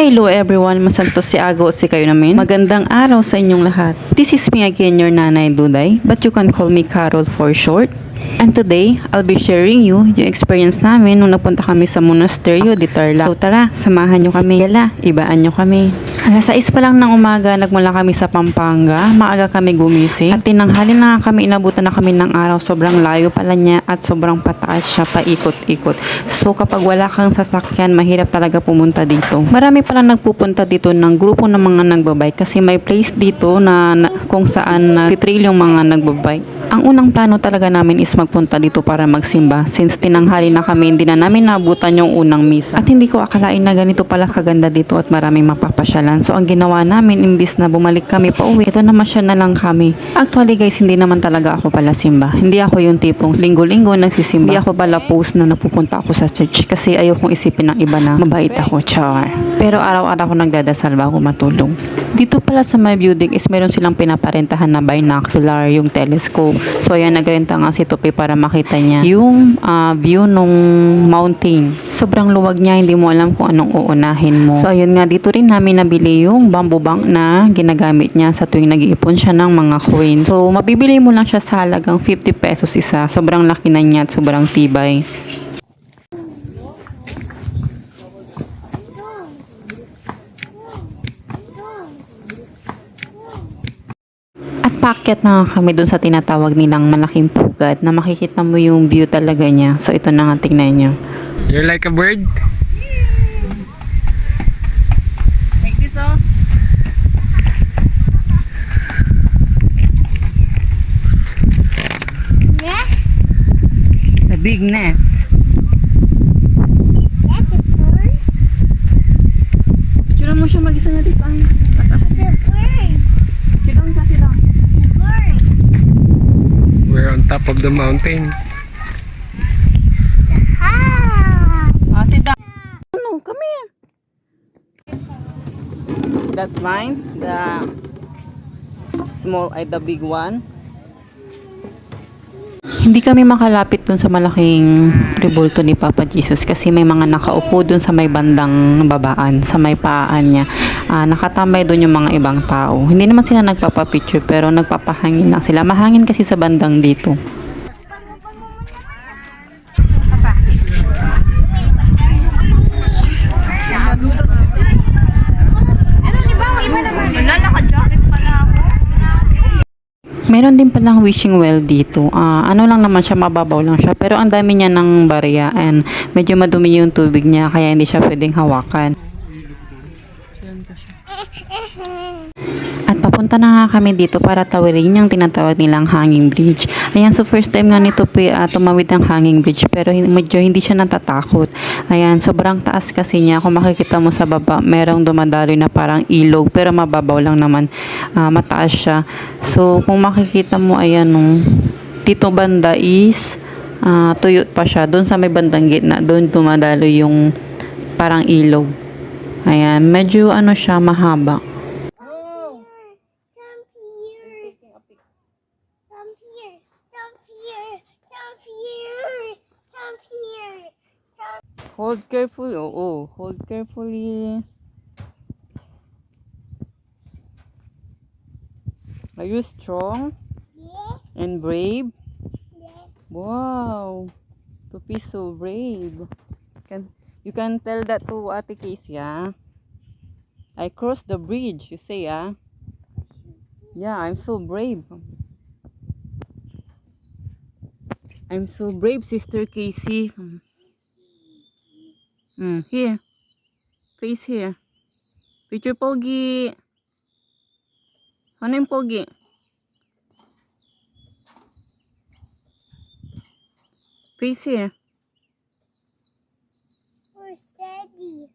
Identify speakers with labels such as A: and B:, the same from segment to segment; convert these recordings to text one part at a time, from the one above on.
A: Hello everyone, masantos si Ago si kayo namin. Magandang araw sa inyong lahat. This is me again, your nanay Duday, but you can call me Carol for short. And today, I'll be sharing you yung experience namin nung nagpunta kami sa monasteryo di Tarlac. So tara, samahan nyo kami. Yala, ibaan nyo kami. Alas 6 pa lang ng umaga, nagmula kami sa Pampanga. Maaga kami gumising. At tinanghali na kami, inabutan na kami ng araw. Sobrang layo pala niya at sobrang pataas siya, paikot-ikot. So kapag wala kang sasakyan, mahirap talaga pumunta dito. Marami pala nagpupunta dito ng grupo ng mga nagbabike kasi may place dito na, na kung saan nagtitrail yung mga nagbabike. Ang unang plano talaga namin is magpunta dito para magsimba since tinanghali na kami hindi na namin nabutan yung unang misa. At hindi ko akalain na ganito pala kaganda dito at maraming mapapasyalan. So ang ginawa namin imbis na bumalik kami pa uwi, ito na masya na lang kami. Actually guys, hindi naman talaga ako pala simba. Hindi ako yung tipong linggo-linggo nagsisimba. Hindi ako pala post na napupunta ako sa church kasi ayokong isipin ng iba na mabait ako, char. Pero araw-araw ako nagdadasal bago matulog. Dito pala sa my building is meron silang pinaparentahan na binocular, yung telescope. So ayan, nagrenta nga si Tupi para makita niya yung ah, view nung mountain. Sobrang luwag niya, hindi mo alam kung anong uunahin mo. So ayun nga, dito rin namin nabili yung bamboo bank na ginagamit niya sa tuwing nag-iipon siya ng mga coins. So mabibili mo lang siya sa halagang 50 pesos isa. Sobrang laki na niya at sobrang tibay. Paakyat na kami dun sa tinatawag nilang malaking pugad na makikita mo yung view talaga niya. So ito na nga tingnan niyo.
B: You're like a bird?
A: Like this oh.
C: Yes,
A: The big nest.
C: that's a bird.
A: Picture mo siya mag-isa na dito.
C: It's a bird.
A: Sidong ka sidong.
C: It's a bird.
B: We're on top of the mountain.
C: Ah.
A: Ah, sidong. No, come here. That's mine. The small ay the big one. Hindi kami makalapit dun sa malaking rebulto ni Papa Jesus kasi may mga nakaupo dun sa may bandang babaan, sa may paan niya. Ah, nakatambay dun yung mga ibang tao. Hindi naman sila nagpapapicture pero nagpapahangin lang sila. Mahangin kasi sa bandang dito. Meron din palang wishing well dito. Ah, ano lang naman siya, mababaw lang siya. Pero ang dami niya ng barya and medyo madumi yung tubig niya kaya hindi siya pwedeng hawakan. At papunta na nga kami dito para tawirin yung tinatawag nilang hanging bridge. Ayan, so first time nga nito po uh, tumawid ng hanging bridge pero medyo hindi siya natatakot. Ayan, sobrang taas kasi niya. Kung makikita mo sa baba, merong dumadaloy na parang ilog pero mababaw lang naman. Ah, mataas siya. So kung makikita mo, ayan nung dito banda is ah, tuyot pa siya. Doon sa may bandang gitna, doon dumadaloy yung parang ilog. Ayan, medyo ano siya, mahaba.
C: Jump here. Jump here. Jump here. Jump here. Jump here. Jump.
A: Hold carefully. Oo, hold carefully. Are you strong
C: Yes.
A: and brave?
C: Yes.
A: Wow. To be so brave. Can you can tell that to Ate Casey, ah? I crossed the bridge, you say, ah? Yeah, I'm so brave. I'm so brave, Sister Casey. Mm, here. Face here. Picture pogi. Ano yung pogi? Face here.
C: We're steady.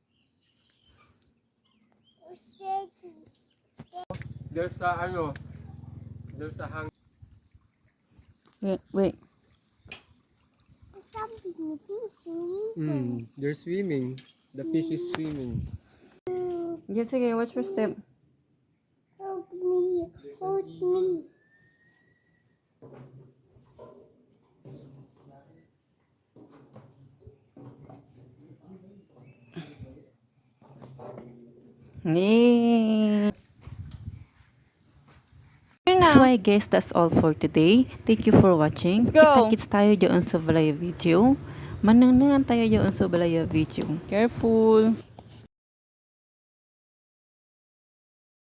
C: We're steady.
B: There's a ano, there's a hang.
A: Wait, wait.
C: Something to be swimming.
B: Mm, they're swimming. The fish is swimming.
A: Yes, sige, watch your step.
C: Hold me. Hold me.
A: Yay! I guess that's all for today. Thank you for watching.
D: Let's go.
A: Kita-kits tayo dyan sa balaya video. Mananangan tayo dyan sa balaya video.
D: Careful.